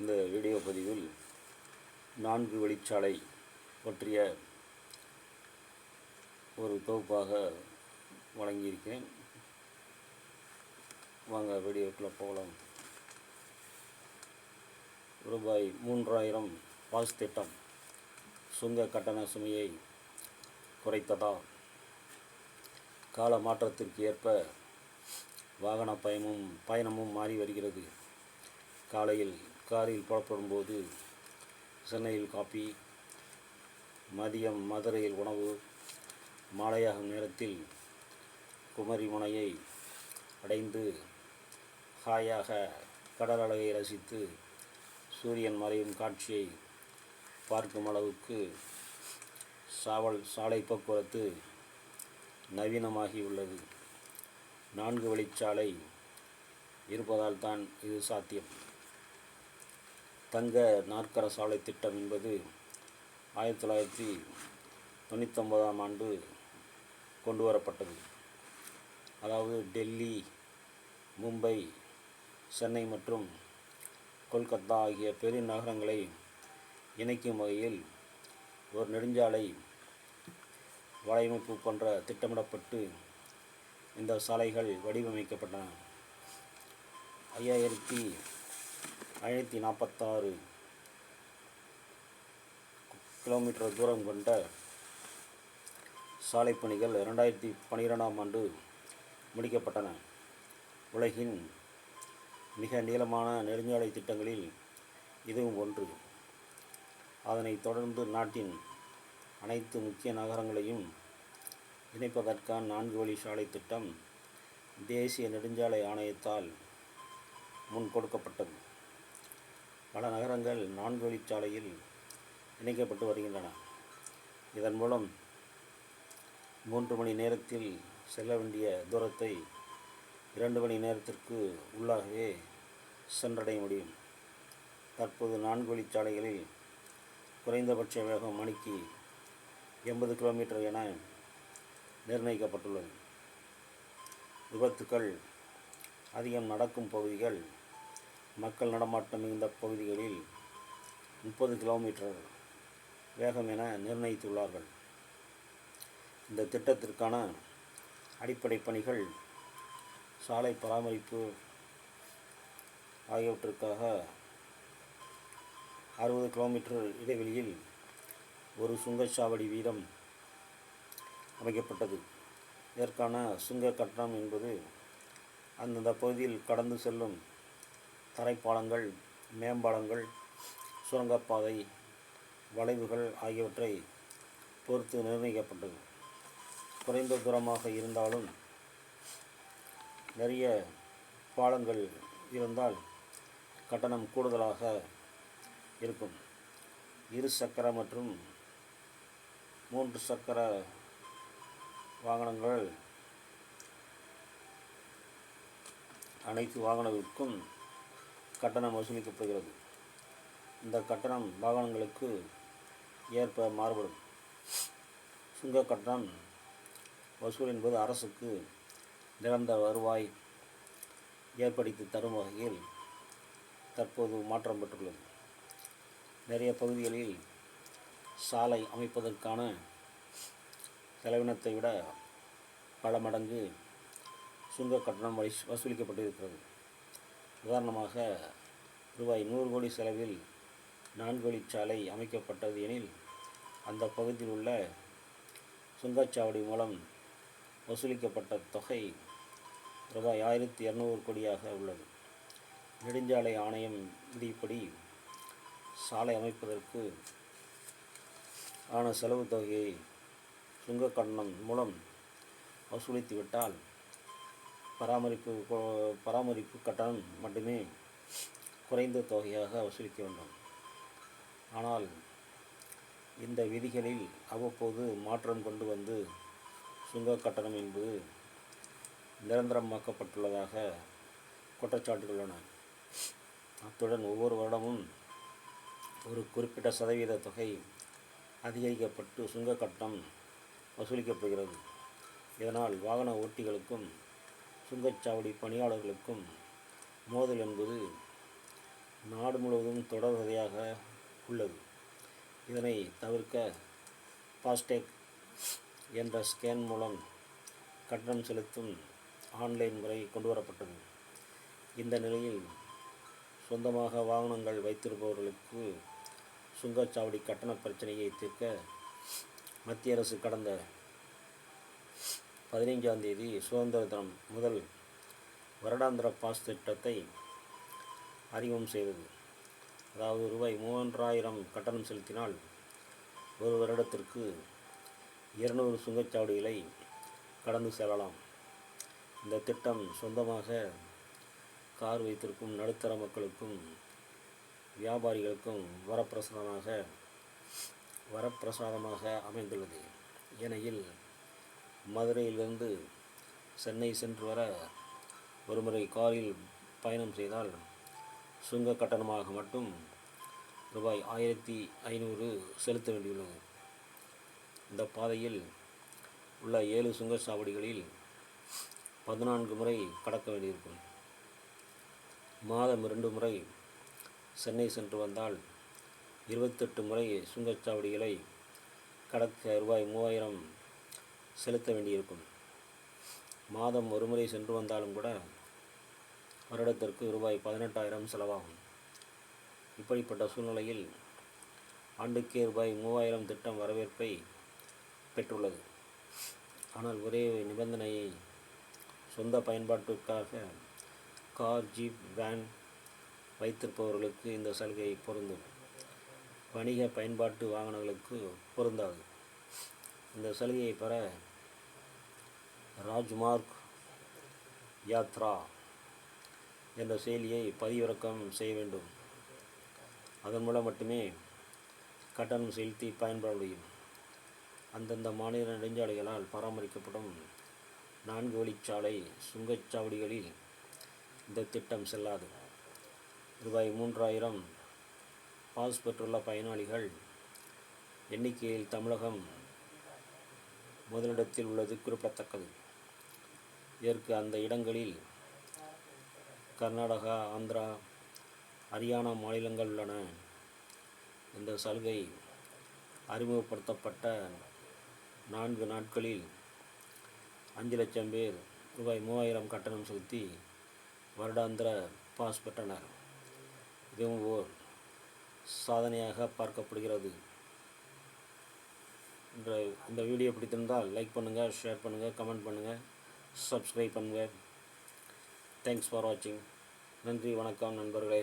இந்த வீடியோ பதிவில் நான்கு வழிச்சாலை பற்றிய ஒரு தொகுப்பாக வழங்கியிருக்கேன் வாங்க வீடியோக்குள்ளே போகலாம். ரூபாய் மூன்றாயிரம் பாஸ் திட்டம் சுங்க கட்டண சுமையை குறைத்ததா? கால மாற்றத்திற்கு ஏற்ப வாகன பயமும் பயணமும் மாறி வருகிறது. காலையில் காரில் புறப்படும்போது சென்னையில் காப்பி மதியம் மதுரையில் உணவு மாலையாகும் நேரத்தில் குமரி முனையை அடைந்து ஹாயாக கடல் அழகை ரசித்து சூரியன் மறையும் காட்சியை பார்க்கும் அளவுக்கு சாவல் சாலை போக்குவரத்து நவீனமாகியுள்ளது. நான்கு வழிச்சாலை இருப்பதால் தான் இது சாத்தியம். தங்க நாற்கர சாலை திட்டம் என்பது ஆயிரத்தி தொள்ளாயிரத்தி தொண்ணூத்தொம்பதாம் ஆண்டு கொண்டு வரப்பட்டது அதாவது டெல்லி மும்பை சென்னை மற்றும் கொல்கத்தா ஆகிய பெருநகரங்களை இணைக்கும் வகையில் ஒரு நெடுஞ்சாலை வலையமைப்பு போன்ற திட்டமிடப்பட்டு இந்த சாலைகள் வடிவமைக்கப்பட்டன. ஐயாயிரத்தி ஆயிரத்தி நாற்பத்தாறு கிலோமீட்டர் தூரம் கொண்ட சாலை பணிகள் ரெண்டாயிரத்தி பன்னிரெண்டாம் ஆண்டு முடிக்கப்பட்டன. உலகின் மிக நீளமான நெடுஞ்சாலை திட்டங்களில் இதுவும் ஒன்று. அதனைத் தொடர்ந்து நாட்டின் அனைத்து முக்கிய நகரங்களையும் இணைப்பதற்கான நான்கு வழி சாலை திட்டம் தேசிய நெடுஞ்சாலை ஆணையத்தால் முன் கொடுக்கப்பட்டது. பல நகரங்கள் நான்கு வழிச்சாலையில் இணைக்கப்பட்டு வருகின்றன. இதன் மூலம் மூன்று மணி நேரத்தில் செல்ல வேண்டிய தூரத்தை இரண்டு மணி நேரத்திற்கு உள்ளாகவே சென்றடைய முடியும். தற்போது நான்கு வழிச்சாலைகளில் குறைந்தபட்ச வேகம் மணிக்கு எண்பது கிலோமீட்டர் என நிர்ணயிக்கப்பட்டுள்ளது. விபத்துக்கள் அதிகம் நடக்கும் பகுதிகள் மக்கள் நடமாட்டம் மிகுந்த பகுதிகளில் முப்பது கிலோமீட்டர் வேகம் என நிர்ணயித்துள்ளார்கள். இந்த திட்டத்திற்கான அடிப்படை பணிகள் சாலை பராமரிப்பு ஆகியவற்றிற்காக அறுபது கிலோமீட்டர் இடைவெளியில் ஒரு சுங்கச்சாவடி வீதம் அமைக்கப்பட்டது. இதற்கான சுங்க கட்டணம் என்பது அந்தந்த பகுதியில் கடந்து செல்லும் தரைப்பாலங்கள் மேம்பாலங்கள் சுரங்கப்பாதை வளைவுகள் ஆகியவற்றை பொறுத்து நிர்ணயிக்கப்பட்டது. குறைந்த தூரமாக இருந்தாலும் நிறைய பாலங்கள் இருந்தால் கட்டணம் கூடுதலாக இருக்கும். இரு சக்கர மற்றும் மூன்று சக்கர வாகனங்கள் அனைத்து வாகனங்களுக்கும் கட்டணம் வசூலிக்கப்படுகிறது இந்த கட்டணம் வாகனங்களுக்கு ஏற்ப மாறுபடும். சுங்க கட்டணம் வசூல் என்பது அரசுக்கு நிரந்தர வருவாய் ஏற்படுத்தி தரும் வகையில் தற்போது மாற்றம் பெற்றுள்ளது. நிறைய பகுதிகளில் சாலை அமைப்பதற்கான செலவினத்தை விட பல மடங்கு சுங்க கட்டணம் வசூலிக்கப்பட்டிருக்கிறது. உதாரணமாக ரூபாய் நூறு கோடி செலவில் நான்கு வழிச்சாலை அமைக்கப்பட்டது எனில் அந்த பகுதியில் உள்ள சுங்கச்சாவடி மூலம் வசூலிக்கப்பட்ட தொகை ரூபாய் ஆயிரத்தி இரநூறு கோடியாக உள்ளது. நெடுஞ்சாலை ஆணையம் விதிப்படி சாலை அமைப்பதற்கு ஆன செலவு தொகையை சுங்க கட்டணம் மூலம் வசூலித்துவிட்டால் பராமரிப்பு பராமரிப்பு கட்டணம் மட்டுமே குறைந்த தொகையாக வசூலிக்க வேண்டும். ஆனால் இந்த விதிகளில் அவ்வப்போது மாற்றம் கொண்டு வந்து சுங்க கட்டணம் என்பது நிரந்தரமாக்கப்பட்டுள்ளதாக குற்றச்சாட்டுகள் உள்ளன. அத்துடன் ஒவ்வொரு வருடமும் ஒரு குறிப்பிட்ட சதவீத தொகை அதிகரிக்கப்பட்டு சுங்க கட்டணம் வசூலிக்கப்படுகிறது. இதனால் வாகன ஓட்டிகளுக்கும் சுங்கச்சாவடி பணியாளர்களுக்கும் மோதல் என்பது நாடு முழுவதும் தொடர்வதையாக உள்ளது. இதனை தவிர்க்க ஃபாஸ்டேக் என்ற ஸ்கேன் மூலம் கட்டணம் செலுத்தும் ஆன்லைன் முறை கொண்டுவரப்பட்டது. இந்த நிலையில் சொந்தமாக வாகனங்கள் வைத்திருப்பவர்களுக்கு சுங்கச்சாவடி கட்டண பிரச்சனையை தீர்க்க மத்திய அரசு கடந்த பதினைஞ்சாம் தேதி சுதந்திர தினம் முதல் வருடாந்திர பாஸ் திட்டத்தை அறிமுகம் செய்தது. அதாவது ரூபாய் மூன்றாயிரம் கட்டணம் செலுத்தினால் ஒரு வருடத்திற்கு இருநூறு சுங்கச்சாவடிகளை கடந்து செல்லலாம். இந்த திட்டம் சொந்தமாக கார் வைத்திருக்கும் நடுத்தர மக்களுக்கும் வியாபாரிகளுக்கும் வரப்பிரசாதமாக வரப்பிரசாதமாக அமைந்துள்ளது. ஏனையில் மதுரையிலிருந்து சென்னை சென்று வர ஒருமுறை காரில் பயணம் செய்தால் சுங்க கட்டணமாக மட்டும் ரூபாய் ஆயிரத்தி ஐநூறு செலுத்த வேண்டியுள்ளது. இந்த பாதையில் உள்ள ஏழு சுங்கச்சாவடிகளில் பதினான்கு முறை கடக்க வேண்டியிருக்கும். மாதம் இரண்டு முறை சென்னை சென்று வந்தால் இருபத்தெட்டு முறை சுங்கச்சாவடிகளை கடக்க ரூபாய் மூவாயிரம் செலுத்த வேண்டியிருக்கும். மாதம் ஒருமுறை சென்று வந்தாலும் கூட வருடத்திற்கு ரூபாய் பதினெட்டாயிரம் செலவாகும். இப்படிப்பட்ட சூழ்நிலையில் ஆண்டுக்கே ரூபாய் மூவாயிரம் திட்டம் வரவேற்பை பெற்றுள்ளது. ஆனால் ஒரே நிபந்தனையை சொந்த பயன்பாட்டுக்காக கார் ஜீப் வேன் வைத்திருப்பவர்களுக்கு இந்த சலுகை பொருந்தும். வணிக பயன்பாட்டு வாகனங்களுக்கு பொருந்தாது. இந்த சலுகையை பெற ராஜ்மார்க் யாத்ரா என்ற செயலியை பதிவிறக்கம் செய்ய வேண்டும். அதன் மூலம் மட்டுமே கட்டணம் செலுத்தி பயன்பட முடியும். அந்தந்த மாநில நெடுஞ்சாலைகளால் பராமரிக்கப்படும் நான்கு வழிச்சாலை சுங்கச்சாவடிகளில் இந்த திட்டம் செல்லாது. ரூபாய் மூன்றாயிரம் பாஸ் பெற்றுள்ள பயனாளிகள் எண்ணிக்கையில் தமிழகம் முதலிடத்தில் உள்ளது குறிப்பிடத்தக்கது. இதற்கு அந்த இடங்களில் கர்நாடகா ஆந்திரா ஹரியானா மாநிலங்கள் உள்ளன. இந்த சலுகை அறிமுகப்படுத்தப்பட்ட நான்கு நாட்களில் அஞ்சு லட்சம் பேர் ரூபாய் மூவாயிரம் கட்டணம் செலுத்தி வருடாந்திர பாஸ் பெற்றனர். இதுவும் ஓர் சாதனையாக பார்க்கப்படுகிறது. இந்த இந்த வீடியோ பிடித்திருந்தால் லைக் பண்ணுங்கள் ஷேர் பண்ணுங்கள் கமெண்ட் பண்ணுங்கள் சப்ஸ்கிரைப் பண்ணுங்கள் தேங்க்ஸ் ஃபார் வாட்சிங் நன்றி வணக்கம் நண்பர்களே.